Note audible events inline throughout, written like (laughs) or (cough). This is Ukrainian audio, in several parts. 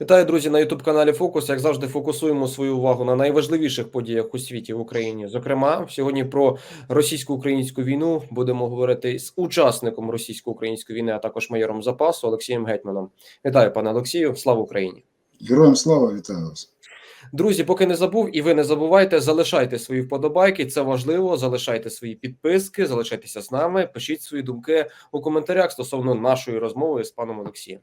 Вітаю, друзі, на youtube каналі Фокус. Як завжди, фокусуємо свою увагу на найважливіших подіях у світі в Україні. Зокрема, сьогодні про російсько-українську війну будемо говорити з учасником російсько-української війни, а також майором запасу Олексієм Гетьманом. Вітаю, пане Олексію. Слава Україні! Героям слава вітаю вас. Друзі, поки не забув, і ви не забувайте, залишайте свої вподобайки. Це важливо. Залишайте свої підписки, залишайтеся з нами. Пишіть свої думки у коментарях стосовно нашої розмови з паном Олексієм.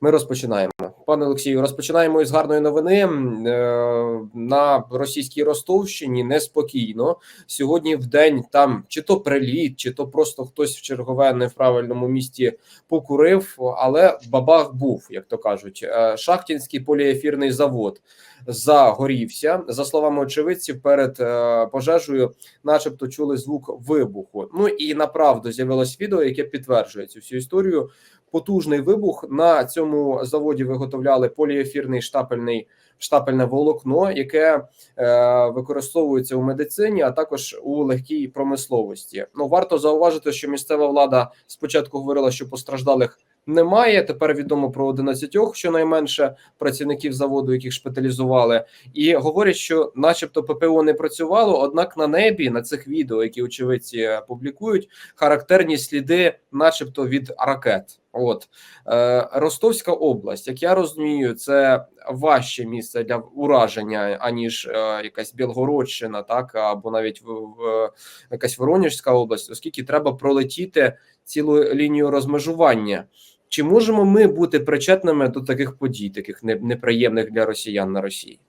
Ми розпочинаємо. Пане Олексію, розпочинаємо із гарної новини Е, на російській Ростовщині. Неспокійно сьогодні в день там чи то приліт, чи то просто хтось в чергове не правильному місті покурив, але бабах був, як то кажуть. Е, Шахтінський поліефірний завод загорівся. За словами очевидців, перед е, пожежею, начебто, чули звук вибуху. Ну і направду з'явилось відео, яке підтверджує цю всю історію. Потужний вибух на цьому заводі виготовляли поліефірний штапельний штапельне волокно, яке е, використовується у медицині, а також у легкій промисловості. Ну варто зауважити, що місцева влада спочатку говорила, що постраждалих немає. Тепер відомо про 11 щонайменше працівників заводу, яких шпиталізували, і говорять, що, начебто, ППО не працювало однак на небі на цих відео, які очевидці публікують, характерні сліди, начебто, від ракет. От е, Ростовська область, як я розумію, це важче місце для ураження, аніж е, якась Білгородщина, так або навіть в, в якась Воронежська область, оскільки треба пролетіти цілу лінію розмежування. Чи можемо ми бути причетними до таких подій, таких неприємних для росіян на Росії?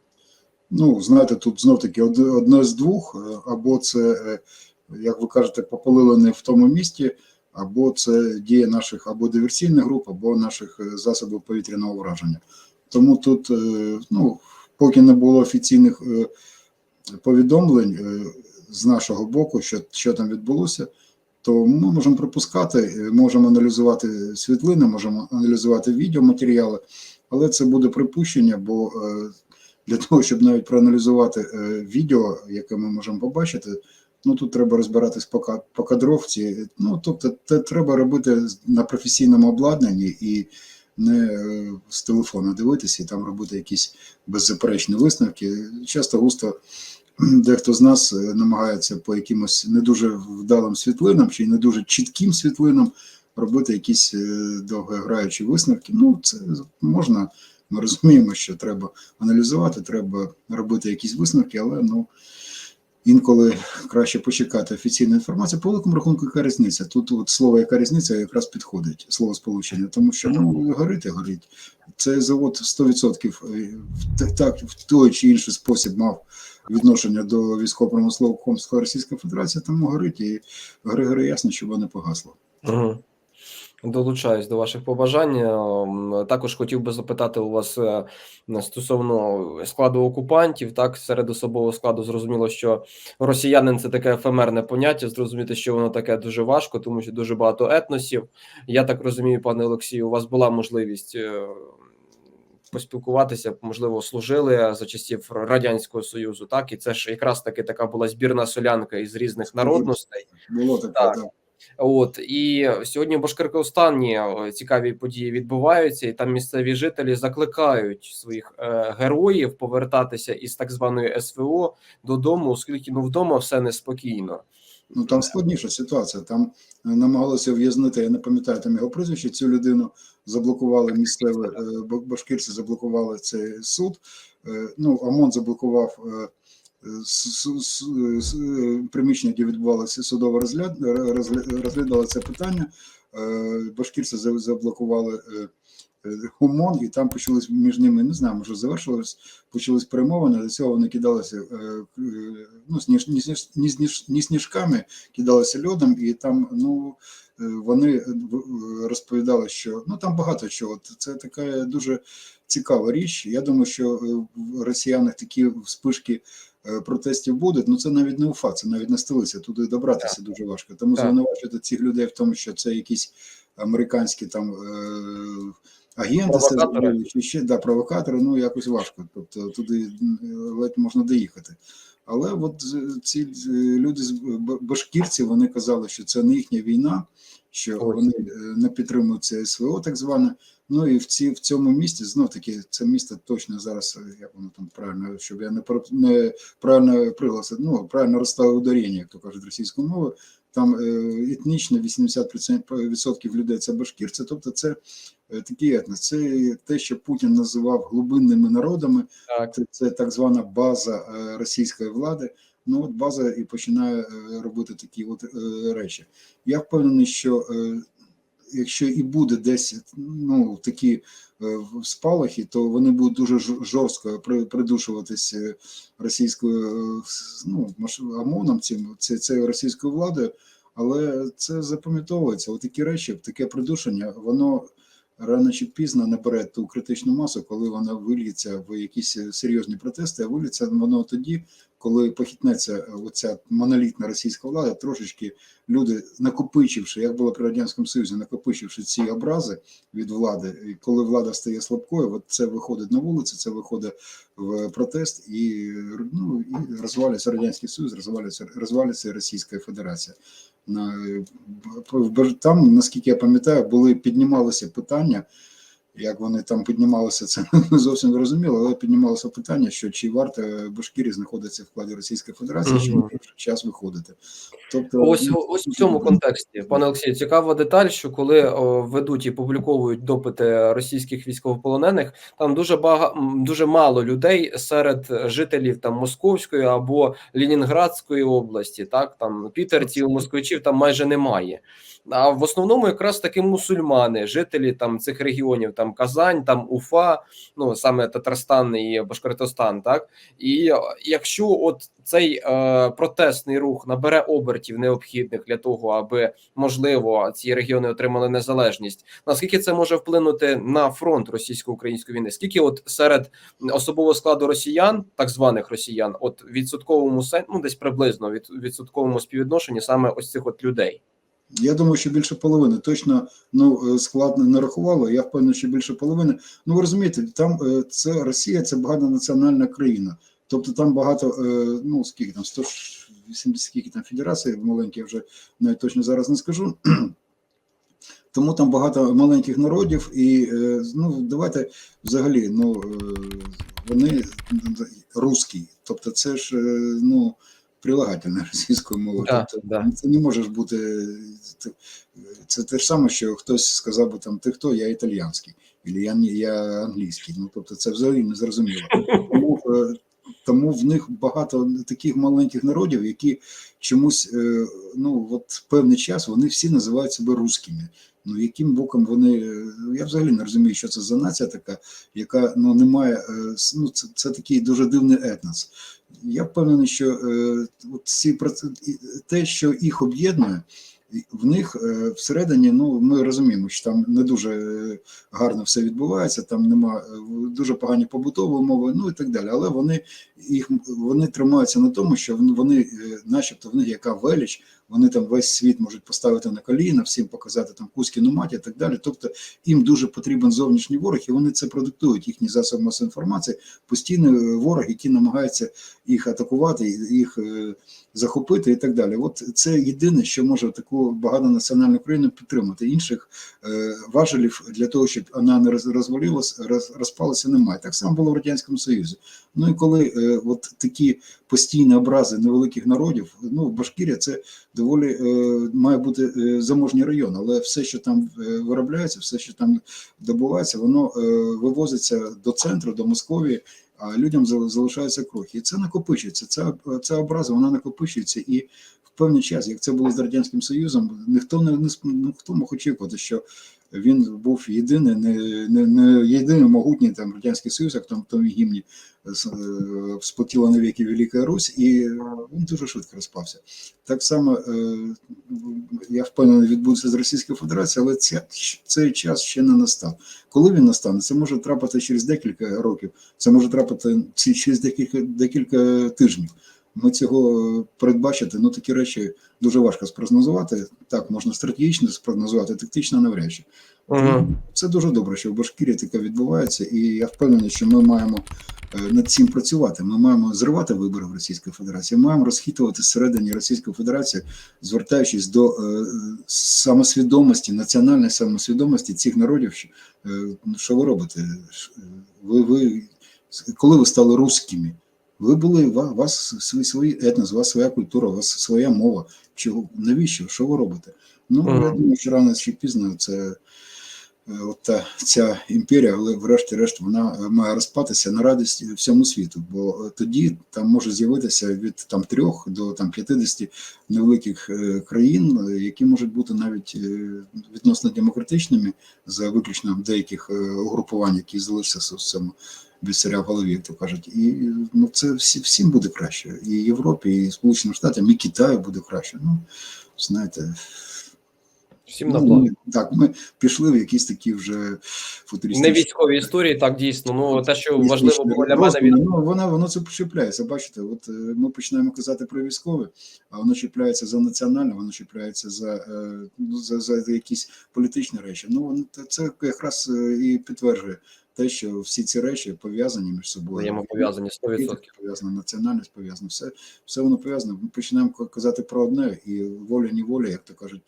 Ну, знаєте, тут знов таки одне з двох, е, або це, як ви кажете, попалили не в тому місті, або це дія наших або диверсійних груп, або наших е, засобів повітряного враження. Тому тут, е, ну, поки не було офіційних е, повідомлень з нашого боку, що, що там відбулося, то ми можемо припускати, можемо аналізувати світлини, можемо аналізувати відеоматеріали, але це буде припущення, бо для того, щоб навіть проаналізувати відео, яке ми можемо побачити, ну тут треба розбиратись по, по кадровці. Ну тобто, це треба робити на професійному обладнанні і не е, з телефону дивитися і там робити якісь беззаперечні висновки. Часто густо дехто з нас е, намагається по якимось не дуже вдалим світлинам чи не дуже чітким світлинам робити якісь е, довгограючі висновки. Ну, це можна. Ми розуміємо, що треба аналізувати, треба робити якісь висновки, але ну інколи краще почекати офіційну інформацію. По великому рахунку, яка різниця? Тут от слово яка різниця якраз підходить, слово сполучення, тому що ну горить і горить. Цей завод 100% е, в так в той чи інший спосіб мав відношення до військово-промислового комплексу Російської Федерації, тому горить і Григорі ясно, щоб не погасло. Угу. Долучаюсь до ваших побажань. Ем, Також хотів би запитати у вас е, стосовно складу окупантів. Так, серед особового складу зрозуміло, що росіянин це таке ефемерне поняття. Зрозуміти, що воно таке дуже важко, тому що дуже багато етносів. Я так розумію, пане Олексію, у вас була можливість. е, Поспілкуватися, можливо, служили за часів радянського союзу, так і це ж якраз таки така була збірна солянка із різних народностей. Було таке, Так. так. От і сьогодні в Башкиркостані е, цікаві події відбуваються, і там місцеві жителі закликають своїх е, героїв повертатися із так званої СВО додому, оскільки ну вдома все неспокійно. Ну там складніша ситуація. Там е, намагалися в'язнити, я не пам'ятаю там його прізвище. Цю людину заблокували місцеві е, башкирці, заблокували цей суд. Е, Ну, ОМОН заблокував е, е, приміщення, де відбувалося судове розгляд, розгля- розглядали це питання. Е, Башкирці за- заблокували е, е, ОМОН, і там почались між ними, не знаю, може завершилось, почались перемовини. До цього вони кидалися е, е, ну, сніж, ні, сніж, ні, сніжками, кидалися льодом, і там ну, е, вони е, розповідали, що ну там багато чого. Це така дуже цікава річ. Я думаю, що е, в росіянах такі вспишки е, протестів будуть. Ну це навіть не Уфа, це навіть не столиця. Туди добратися дуже важко. Тому Так. звинувачувати цих людей в тому, що це якісь американські там. Е, Агенти Провокатори. чи ще да, провокатори, ну якось важко. Тобто туди ледь можна доїхати. Але от е, ці е, люди з башкірці вони казали, що це не їхня війна, що вони е, не підтримують це СВО, так зване. Ну і в ці в цьому місті знов таки це місто точно зараз, е, як воно там правильно, щоб я не про- не правильно пригласив, ну правильно розставив ударення, як то кажуть російською мовою. Там е, етнічно 80% відсотків людей це башкірці, тобто це е, такий етнос. Це те, що Путін називав глибинними народами. Так. Це, це так звана база е, російської влади. Ну от база і починає е, робити такі от е, речі. Я впевнений, що якщо і буде десь ну такі е, спалахи, то вони будуть дуже жорстко при- придушуватись е, російською е, ну, ОМОНом, цим це російською владою, але це запам'ятовується. Отакі речі, таке придушення, воно рано чи пізно набере ту критичну масу, коли вона вильється в якісь серйозні протести, а виліться воно тоді, коли похитнеться оця монолітна російська влада, трошечки люди, накопичивши, як було при радянському союзі, накопичивши ці образи від влади, і коли влада стає слабкою, от це виходить на вулиці, це виходить в протест і ну і розвалюється радянський союз, розвалюється розвалюється Російська Федерація. В там, наскільки я пам'ятаю, були піднімалися питання. Як вони там піднімалися, це не (laughs) зовсім зрозуміло, але піднімалося питання, що чи варто Башкірі знаходиться в складі Російської Федерації, чи Мгм. може вже час виходити. Тобто, Ось ну, ось в цьому контексті, пане Олексію, цікава деталь, що коли о, ведуть і публіковують допити російських військовополонених, там дуже бага, дуже мало людей серед жителів там Московської або Лінінградської області. Так там пітерців, москвичів там майже немає. А в основному якраз таки мусульмани, жителі там цих регіонів, там Казань, там Уфа, ну саме Татарстан і Башкортостан, так і якщо от цей е, протестний рух набере обертів необхідних для того, аби можливо ці регіони отримали незалежність, наскільки це може вплинути на фронт російсько-української війни? Скільки от серед особового складу росіян, так званих росіян, от відсотковому ну десь приблизно від відсотковому співвідношенні саме ось цих от людей? Я думаю, що більше половини. Точно ну е, складно не рахувало. Я впевнений, що більше половини. Ну ви розумієте, там е, це Росія, це багатонаціональна країна. Тобто там багато, е, ну скільки там 180 скільки там федерацій маленькі, я вже навіть точно зараз не скажу. (clears throat) Тому там багато маленьких народів, і ну давайте взагалі, ну вони русські, тобто це ж ну прилагательне російською мовою. Да, тобто, да. Це не можеш бути це, це те ж саме, що хтось сказав би там ти хто, я італіянський, або я, я англійський. Ну тобто це взагалі не зрозуміло. Тому, в них багато таких маленьких народів, які чомусь е, ну от певний час вони всі називають себе русскими. Ну яким боком вони е, я взагалі не розумію, що це за нація така, яка ну не має е, ну це, це такий дуже дивний етнос. Я впевнений, що от ці те, що їх об'єднує, в них е, всередині, ну ми розуміємо, що там не дуже е, гарно все відбувається, там нема е, дуже погані побутові умови, ну і так далі. Але вони їх вони тримаються на тому, що вони, начебто в них яка велич, вони там весь світ можуть поставити на коліна, всім показати там кузькіну мать і так далі. Тобто їм дуже потрібен зовнішній ворог, і вони це продиктують. Їхні засоби масової інформації постійно е, ворог, який намагається їх атакувати, їх е, захопити і так далі. От це єдине, що може таку багатонаціональну країну підтримати. Інших е, важелів для того, щоб вона не роз- розвалилась, роз, розпалася, немає. Так само було в радянському Союзі. Ну і коли от такі постійні образи невеликих народів, ну Башкірія це доволі е, має бути е, заможній район, але все, що там е, виробляється, все, що там добувається, воно вивозиться до центру, до Московії. А людям залишаються крохи, і це накопичується. Ця ця образа вона накопичується, і в певний час, як це було з радянським Союзом, ніхто не, не мог очікувати, що він був єдиний, не, не, не єдиний могутній там радянський союз, як там в тому гімні з- е, сплотіла навіки Велика Русь, і е, він дуже швидко розпався. Так само е, я впевнений, відбудеться з Російською Федерацією, але ця, цей час ще не настав. Коли він настане, це може трапити через декілька років, це може трапити через декілька, декілька тижнів. Ми цього передбачити, ну такі речі дуже важко спрогнозувати. Так, можна стратегічно спрогнозувати, тактично навряд чи. Угу. Це дуже добре, що в Башкірії таке відбувається, і я впевнений, що ми маємо е, над цим працювати. Ми маємо зривати вибори в Російської Федерації. Ми маємо розхитувати всередині Російської Федерації, звертаючись до е, самосвідомості, національної самосвідомості цих народів. що, е, ну, Що ви робите? Е, Ви, ви коли ви стали русскими? Ви були у вас, свій, свій етнос, у вас своя культура, у вас своя мова. Чого навіщо? Що ви робите? Ну Мгм. я думаю, що рано чи пізно це е, от та ця імперія, але врешті-решт вона е, має розпатися на радість всьому світу. Бо е, тоді там може з'явитися від там трьох до там 50 невеликих країн, які можуть бути навіть відносно демократичними за виключенням деяких угрупувань, які залишаться в цьому царя в голові, як то кажуть. І ну це всі, всім буде краще. І Європі, і Сполученим Штатам, і Китаю буде краще. Ну знаєте, Всім на ну, благо. так, ми пішли в якісь такі вже футуристичні. Не військові історії, так дійсно. Ну те, що важливо було для мене, від ну, вона, воно це чіпляється. Бачите, от е, ми починаємо казати про військове, а воно чіпляється за національне, воно чіпляється за, е, ну, за, за якісь політичні речі. Ну, це якраз е, і підтверджує те, що всі ці речі пов'язані між собою. взаємопов'язані 100%. Пов'язана, національність пов'язана, все, все воно пов'язано. Ми починаємо казати про одне, і воля неволя, як то кажуть,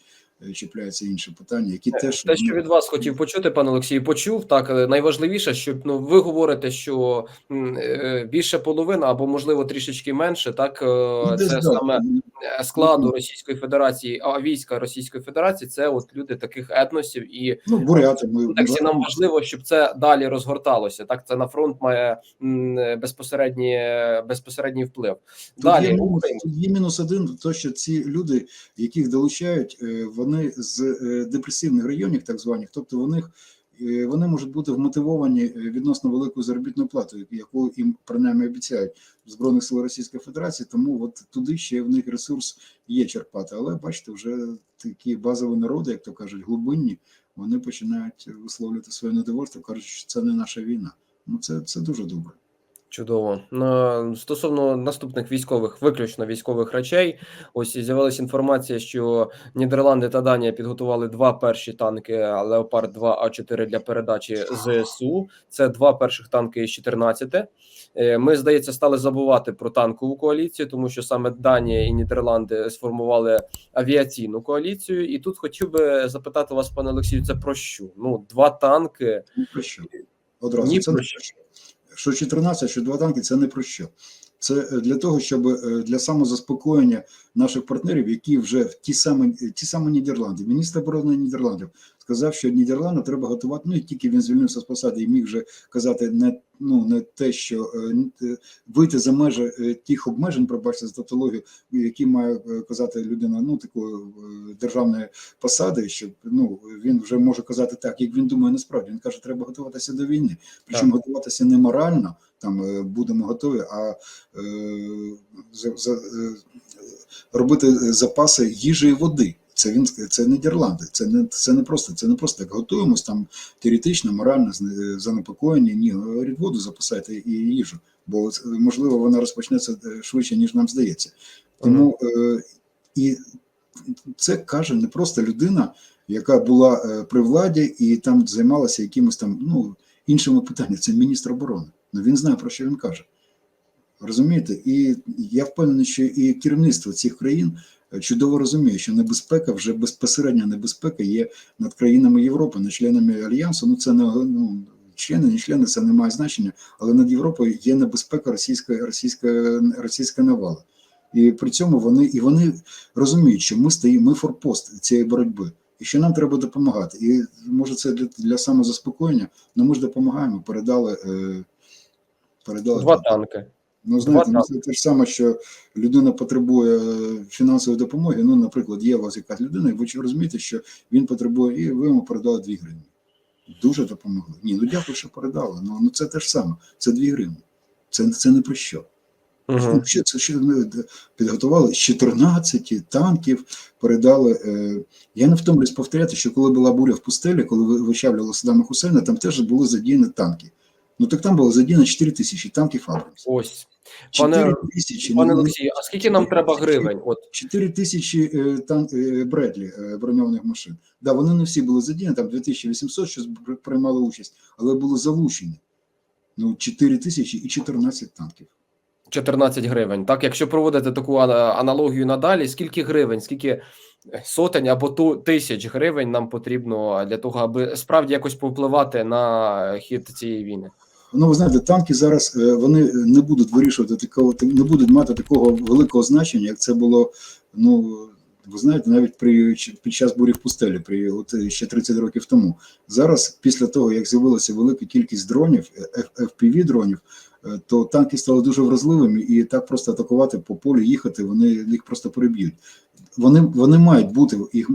чіпляються інші питання, які теж Те, що від вас хотів почути, пане Олексію, почув. Так е, найважливіше, що ну ви говорите, що е, більше половина або можливо трішечки менше, так е, Ну, це да, саме е, складу Ну, Російської Федерації, а війська Російської Федерації це от люди таких етносів, і ну, буряти, в ми нам важливо, щоб це далі розгорталося. Так, це на фронт має м, безпосередній безпосередній вплив. Тут Далі є, мінус, тут є мінус один, то що ці люди, яких долучають, е, вони з е, депресивних районів, так званих, тобто них е, вони можуть бути вмотивовані е, відносно великою заробітною платою, яку їм принаймні обіцяють збройних сил Російської Федерації. Тому от туди ще в них ресурс є черпати. Але бачите, вже такі базові народи, як то кажуть, глибинні, вони починають висловлювати своє недовольство, кажуть, що це не наша війна. Ну це, це дуже добре. Чудово. Стосовно наступних військових, виключно військових речей, ось з'явилася інформація, що Нідерланди та Данія підготували два перші танки Леопард 2 А4 для передачі ЗСУ. Це два перших танки із 14. Е, Ми, здається, стали забувати про танкову коаліцію, тому що саме Данія і Нідерланди сформували авіаційну коаліцію. І тут хотів би запитати вас, пане Олексію, це про що? Ну, два танки. Про що. Одразу Ні це про про що. 14, що два танки це не про що. Це е, для того, щоб е, для самозаспокоєння наших партнерів, які вже в ті самі ті самі Нідерланди, міністр оборони Нідерландів сказав, що Нідерланди треба готувати. Ну і тільки він звільнився з посади і міг вже казати не ну не те, що е, е, вийти за межі е, тих обмежень, пробачте за тавтологію, які має казати людина, ну такої державної посади, щоб ну він вже може казати так, як він думає, насправді він каже, треба готуватися до війни. Причому готуватися не морально, там будемо готові, а е, за, за, е, робити запаси їжі і води. Це він це Нідерланди. Це не це не просто. Це не просто так. Готуємось там теоретично, морально занепокоєні. Ні, говорить, воду запасайте і їжу, бо можливо вона розпочнеться е, швидше ніж нам здається. Тому е, і це каже не просто людина, яка була е, при владі і там займалася якимось там ну іншими питаннями. Це міністр оборони. Ну він знає про що він каже. Розумієте? І я впевнений, що і керівництво цих країн чудово розуміє, що небезпека, вже безпосередня небезпека є над країнами Європи, над членами альянсу. Ну це не ну, члени, не члени, це не має значення, але над Європою є небезпека російської російської російської навали. І при цьому вони і вони розуміють, що ми стоїмо, ми форпост цієї боротьби, і що нам треба допомагати. І може це для, для самозаспокоєння, але ми ж допомагаємо, передали. Е, передали Два танки. Ну, знаєте, ну, це те ж саме, що людина потребує фінансової допомоги. Ну, наприклад, є у вас якась людина, і ви розумієте, що він потребує, і ви йому передали 2 гривні. Дуже допомогли. Ні, ну дякую, що передали. Ну, ну це те ж саме, це 2 гривні. Це, це не про що. Угу. Ну, Ще, це ще ну, підготували з 14 танків, передали. Е, я не втомлюсь повторяти, що коли була буря в пустелі, коли ви- вичавлювали Саддама Хусейна, там теж були задіяні танки. Ну так там було задіяно 4 тисячі танків Абрамс. Ось. Пане- 4 тисячі. Пане ну, Олексію, а скільки нам треба гривень? От 4 тисячі е, тан, е, Бредлі е, броньованих машин. Да, вони не всі були задіяні, там 2800 що пр- приймали участь, але були залучені. ну 4 тисячі і 14 танків. 14 гривень. Так, якщо проводити таку аналогію надалі, скільки гривень, скільки сотень або ту тисяч гривень нам потрібно для того, аби справді якось повпливати на хід цієї війни? Ну, ви знаєте, танки зараз е, вони не будуть вирішувати такого, не будуть мати такого великого значення, як це було. Ну ви знаєте, навіть при під час бурі в пустелі, при от е, ще 30 років тому. Зараз, після того як з'явилася велика кількість дронів, fpv дронів, е, то танки стали дуже вразливими, і так просто атакувати по полю, їхати, вони їх просто переб'ють. Вони вони мають бути їх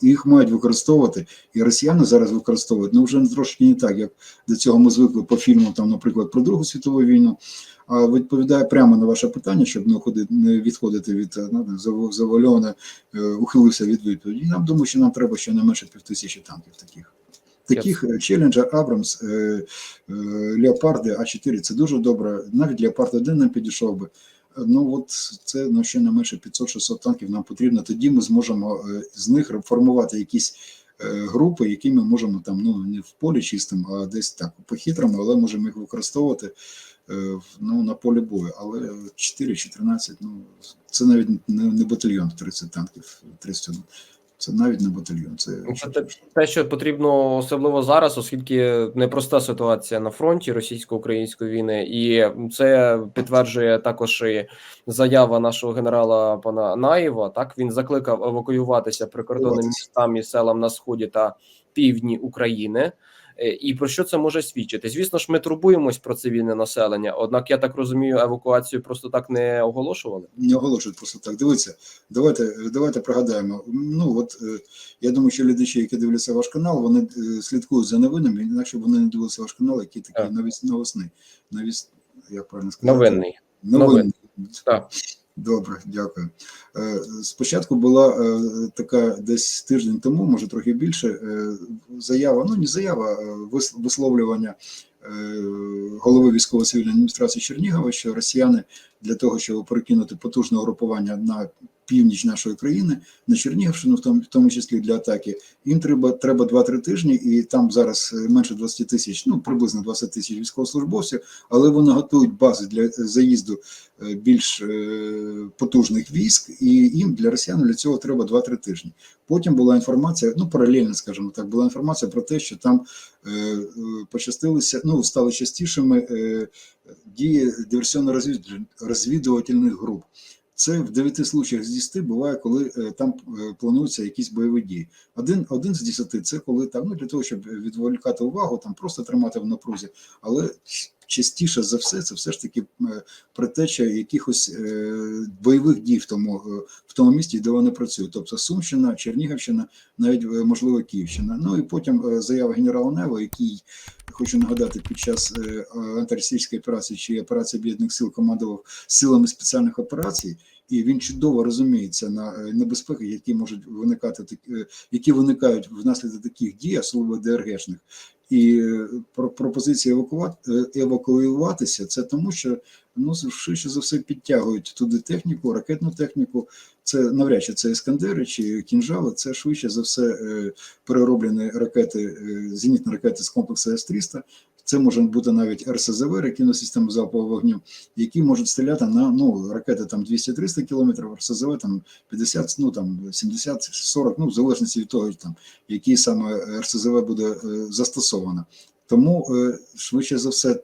їх, мають використовувати, і росіяни зараз використовують. Ну вже трошки не так, як до цього ми звикли по фільму, там, наприклад, про Другу світову війну. А відповідає прямо на ваше питання, щоб не не відходити від ну, завальоване, ухилився від відповіді. Я думаю, що нам треба щонайменше півтисячі танків таких. Таких Челленджер, Абрамс, Леопарди, А4 це дуже добре. Навіть Леопард 1 нам підійшов би. Ну от це ну, ще не менше 500-600 танків нам потрібно. Тоді ми зможемо з них формувати якісь групи, які ми можемо там ну не в полі чистим, а десь так по-хитрому, але можемо їх використовувати ну, на полі бою. Але 4-14, ну це навіть не, не батальйон 30 танків, 31. Це навіть не батальйон. Це те, те, що потрібно особливо зараз, оскільки непроста ситуація на фронті російсько-української війни, і це підтверджує також і заява нашого генерала пана Наєва. Так він закликав евакуюватися прикордонним містам і селам на сході та півдні України. І про що це може свідчити? Звісно ж, ми турбуємось про цивільне населення. Однак, я так розумію, евакуацію просто так не оголошували. Не оголошують просто так. Дивіться, давайте давайте пригадаємо. Ну от я думаю, що глядачі, які дивляться ваш канал, вони слідкують за новинами, інакше вони не дивилися ваш канал, який такий навіс навесний. Навіс, як правильно сказати? Новинний. Новинний. Новинний. Так. Добре, дякую. Спочатку була така десь тиждень тому, може трохи більше, заява, ну не заява, висловлювання голови військово-цивільної адміністрації Чернігова, що росіяни для того, щоб перекинути потужне угрупування на північ нашої країни, на Чернігівщину, в тому, в тому числі для атаки, їм треба треба 2-3 тижні, і там зараз менше 20 тисяч, ну приблизно 20 тисяч військовослужбовців, але вони готують бази для заїзду більш потужних військ, і їм для росіян для цього треба 2-3 тижні. Потім була інформація, ну паралельно, скажімо так, була інформація про те, що там е, почастилися, ну стали частішими е, дії диверсійно-розвідувальних груп. Це в 9 случаях з 10 буває, коли е, там е, плануються якісь бойові дії. Один один з 10 – це коли там ну для того, щоб відволікати увагу, там просто тримати в напрузі, але частіше за все це все ж таки притеча якихось е, бойових дій в тому в тому місті, де вони працюють. Тобто Сумщина, Чернігівщина, навіть можливо Київщина. Ну і потім заява генерала Нева, який хочу нагадати, під час антиросійської операції чи операції об'єднаних сил командував силами спеціальних операцій. І він чудово розуміється на небезпеки, які можуть виникати, які виникають внаслідок таких дій, особливо ДРГшних. І пропозиція евакувати, евакуюватися це тому, що ну швидше за все підтягують туди техніку, ракетну техніку. Це навряд чи це іскандери чи кінжали. Це швидше за все перероблені ракети, зенітні ракети з комплексу С-300. Це може бути навіть РСЗВ, ракетна система залпового вогню, які можуть стріляти на ну ракети там 200-300 кілометрів, РСЗВ там 50, ну там 70-40, ну в залежності від того, там який саме РСЗВ буде застосовано. Тому швидше за все,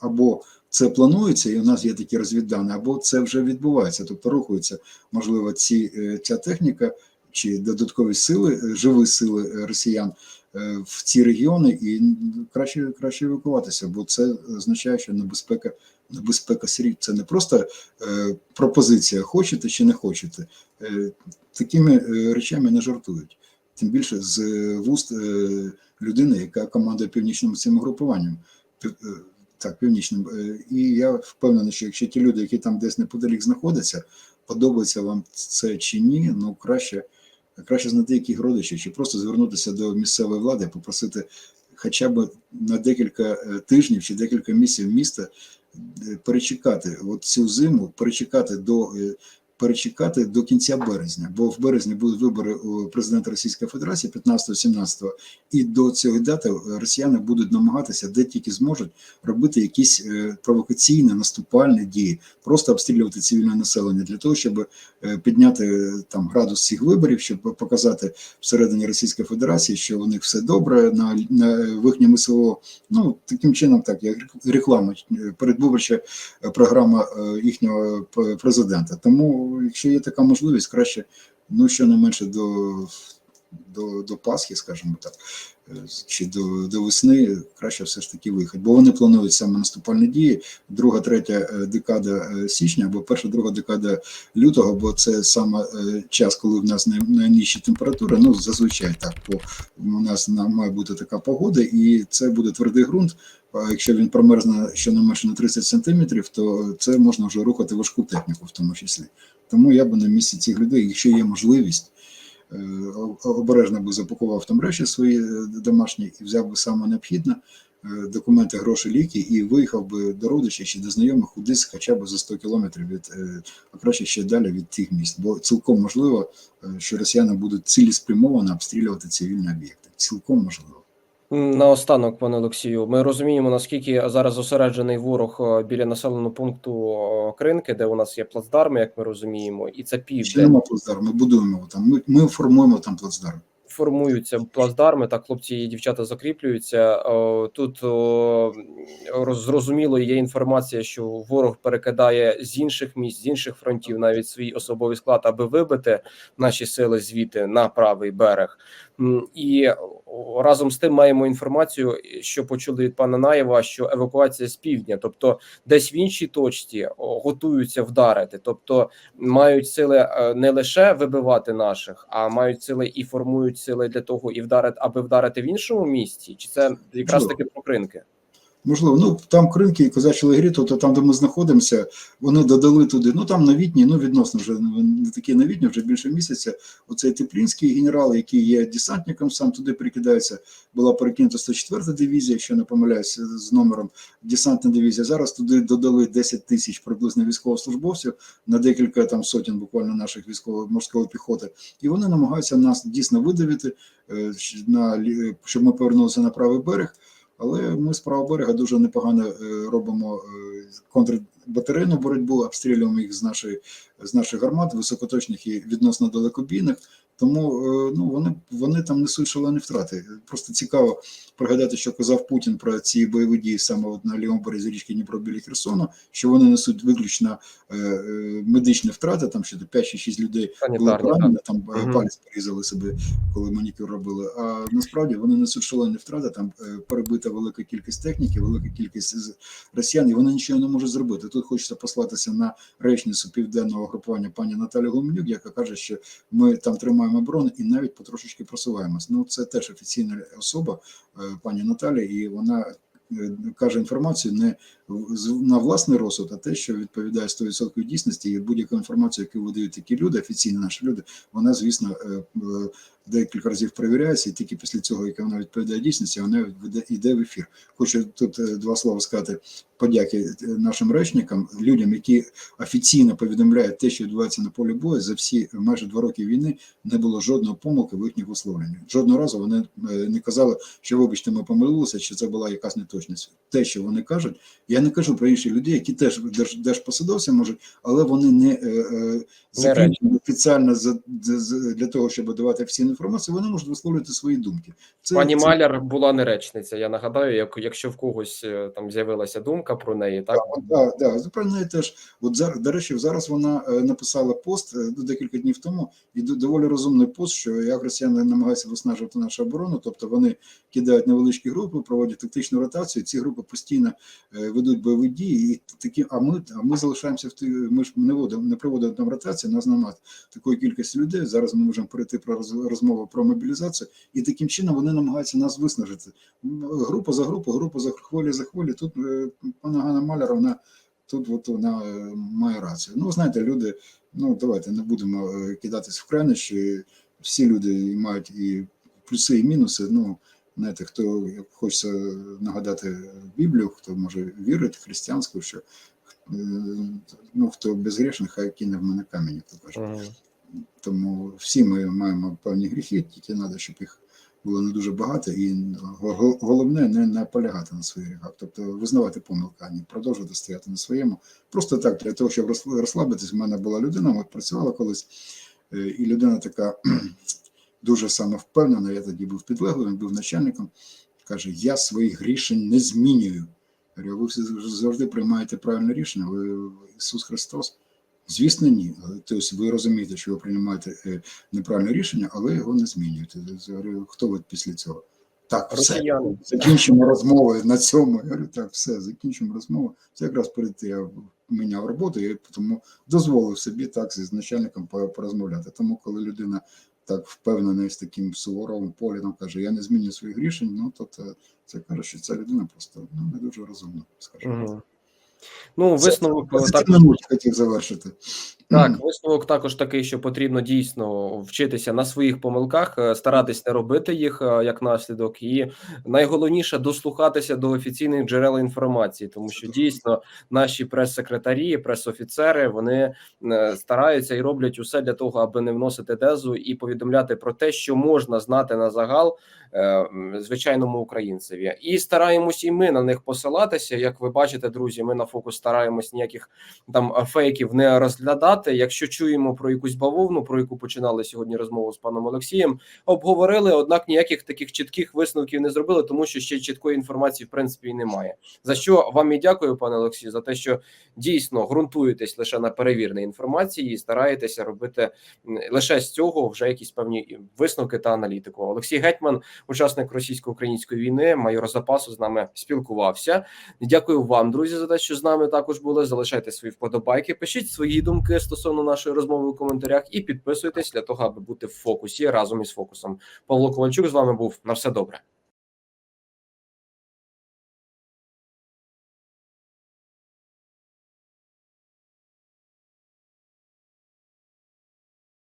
або це планується, і у нас є такі розвіддані, або це вже відбувається, тобто рухаються, можливо, ці ця техніка чи додаткові сили, живі сили росіян в ці регіони, і краще краще евакуватися, бо це означає, що небезпека небезпека сріб. Це не просто е, пропозиція, хочете чи не хочете. Е, такими е, речами не жартують. Тим більше з вуст е, людини, яка командує північним цим групуванням. Е, так, північним. І я впевнений, що якщо ті люди, які там десь неподалік знаходяться, подобається вам це чи ні, ну краще краще знайти яких родичів, чи просто звернутися до місцевої влади, попросити хоча б на декілька тижнів чи декілька місяців міста перечекати от цю зиму, перечекати до перечекати до кінця березня, бо в березні будуть вибори у президента Російської Федерації 15-17, і до цієї дати росіяни будуть намагатися, де тільки зможуть, робити якісь е, провокаційні наступальні дії, просто обстрілювати цивільне населення для того, щоб е, підняти е, там градус цих виборів, щоб показати всередині Російської Федерації, що у них все добре на, на їхньому СВО. Ну таким чином, так як реклама е, передвиборча е, програма е, їхнього президента. Тому, якщо є така можливість, краще ну щонайменше до, до, до Пасхи, скажімо так, е, чи до, до весни, краще все ж таки виїхати. Бо вони планують саме наступальні дії, друга, третя е, декада е, січня або перша, друга декада лютого, бо це саме час, коли в нас най- найнижчі температури. Ну зазвичай так, бо у нас має бути така погода, і це буде твердий ґрунт. А якщо він промерзне щонайменше на 30 сантиметрів, то це можна вже рухати важку техніку, в тому числі. Тому я би на місці цих людей, якщо є можливість, обережно би запакував там речі свої е, домашні і взяв би саме необхідне е, документи, гроші, ліки, і виїхав би до родичів чи до знайомих кудись хоча б за 100 кілометрів від, е, а краще ще далі від тих міст. Бо цілком можливо, е, що росіяни будуть цілеспрямовано обстрілювати цивільні об'єкти. Цілком можливо. Наостанок, пане Олексію, ми розуміємо, наскільки зараз зосереджений ворог е, біля населеного пункту е, Кринки, де у нас є плацдарми, як ми розуміємо, і це південь. Чи нема плацдарму, ми будуємо там. Ми, ми формуємо там плацдарм. Формуються плацдарми, так хлопці і дівчата закріплюються. Тут о, зрозуміло є інформація, що ворог перекидає з інших місць, з інших фронтів навіть свій особовий склад, аби вибити наші сили звідти на правий берег. І разом з тим маємо інформацію, що почули від пана Наєва, що евакуація з півдня, тобто десь в іншій точці готуються вдарити, тобто мають сили е, не лише вибивати наших, а мають сили і формують сили для того, і вдарити, аби вдарити в іншому місці, чи це якраз таки прокринки? Можливо, ну там кринки і козачі лагері, тобто там, де ми знаходимося, вони додали туди. Ну там новітні, ну відносно вже не такі новітні, вже більше місяця. Оцей Теплінський генерал, який є десантником, сам туди прикидається. Була перекинута 104 дивізія, якщо не помиляюся, з номером десантна дивізія. Зараз туди додали 10 тисяч приблизно військовослужбовців на декілька там сотень буквально наших військової морської піхоти, і вони намагаються нас дійсно видавити, е, на щоб ми повернулися на правий берег. Але ми з правого берега дуже непогано е, робимо е, контрбатарейну боротьбу, обстрілюємо їх з нашої з наших гармат, високоточних і відносно далекобійних. Тому е, ну вони вони там несуть шалені втрати. Просто цікаво пригадати, що казав Путін про ці бойові дії саме от на лівому березі річки Дніпро біля Херсону, що вони несуть виключно е, е, медичні втрати, там ще до 5 чи 6 людей були поранені, там Мгм. палець порізали себе, коли манікюр робили. А насправді вони несуть шалені втрати. Там е, перебита велика кількість техніки, велика кількість росіян, і вони нічого не можуть зробити. Тут хочеться послатися на речницю південного групування пані Наталі Гуменюк, яка каже, що ми там тримаємо оборону і навіть потрошечки просуваємось. Ну це теж офіційна особа, е, пані Наталі, і вона. е, Каже інформацію не на власний розсуд, а те, що відповідає 100% дійсності, і будь-яку інформацію, яку видають такі люди, офіційні наші люди, вона, звісно, е, декілька разів перевіряється, і тільки після цього, яка вона відповідає дійсності, вона йде в ефір. Хочу тут е, два слова сказати подяки е, нашим речникам, людям, які офіційно повідомляють те, що відбувається на полі бою. За всі майже два роки війни не було жодної помилки в їхніх висловленнях. Жодного разу вони е, не казали, що вибачте, ми помилилися, чи це була якась неточність. Те, що вони кажуть, я не кажу про інших людей, які теж держ, держпосадовці можуть, але вони не е, е, закріплені офіційно за, за- за- для того, щоб давати офіційну інформацію, вони можуть висловлювати свої думки. Це, Пані це- Маляр була не речниця. Я нагадаю, як якщо в когось е, там з'явилася думка про неї, так Так, да, про неї теж. От зараз, до речі, зараз вона е, написала пост е, ну, декілька днів тому, і доволі розумний пост, що як росіяни намагаються виснажувати нашу оборону, тобто вони кидають невеличкі групи, проводять тактичну ротацію. Ці групи постійно ведуть бойові дії, і такі, а ми, а ми залишаємося в ті, ми ж не водимо, не проводимо там ротацію, нас немає такої кількості людей. Зараз ми можемо перейти про роз- розмову про мобілізацію, і таким чином вони намагаються нас виснажити. Група за групу, група за хвилі за хвилі. Тут е, пана Ганна Маляр, вона тут от вона е, має рацію. Ну, знаєте, люди, ну давайте не будемо е, кидатись в крайнощі. Всі люди мають і плюси, і мінуси. Ну, знаєте, хто хочеться нагадати Біблію, хто може вірити християнську, що ну, хто безгрішний, хай кине в мене камінь, то кажуть. Тому всі ми маємо певні гріхи, тільки треба, щоб їх було не дуже багато, і головне не наполягати на своїх гріхах, тобто визнавати помилки, а не продовжувати стояти на своєму. Просто так, для того, щоб розслабитись, в мене була людина, от працювала колись, е, і людина така (clears throat) дуже самовпевнена, я тоді був підлеглим, був начальником, каже: Я своїх рішень не змінюю. Я говорю, ви завжди приймаєте правильне рішення, ви Ісус Христос. Звісно, ні. Тобто ви розумієте, що ви приймаєте е, неправильне рішення, але його не змінюєте. Я хто ви після цього? Так, все. Закінчимо розмову на цьому. Я говорю, так, все, закінчимо розмову. Це якраз перед тим я міняв роботу, і тому дозволив собі так з начальником порозмовляти. Тому, коли людина так впевнена з таким суворовим поглядом каже, я не змінюю своїх рішень, ну то це, це каже, що ця людина просто ну, не дуже розумна, скажімо. Мгм. Ну, висновок також хотів завершити. Так, висновок також такий, що потрібно дійсно вчитися на своїх помилках, е, старатись не робити їх е, як наслідок, і найголовніше дослухатися до офіційних джерел інформації, тому що дійсно наші прес-секретарі, прес-офіцери вони е, стараються і роблять усе для того, аби не вносити тезу і повідомляти про те, що можна знати на загал звичайному українцеві, і стараємось і ми на них посилатися. Як ви бачите, друзі, ми на фокус стараємось ніяких там е, фейків не розглядати. Якщо чуємо про якусь бавовну, про яку починали сьогодні розмову з паном Олексієм, обговорили, однак ніяких таких чітких висновків не зробили, тому що ще чіткої інформації в принципі немає. За що вам і дякую, пане Олексію, за те, що дійсно ґрунтуєтесь лише на перевірній інформації і стараєтеся робити лише з цього вже якісь певні висновки та аналітику. Олексій Гетьман, учасник російсько-української війни, майор запасу, з нами спілкувався. Дякую вам, друзі, за те, що з нами також були. Залишайте свої вподобайки, пишіть свої думки стосовно нашої розмови у коментарях і підписуйтесь для того, аби бути в фокусі разом із фокусом. Павло Ковальчук з вами був на все добре.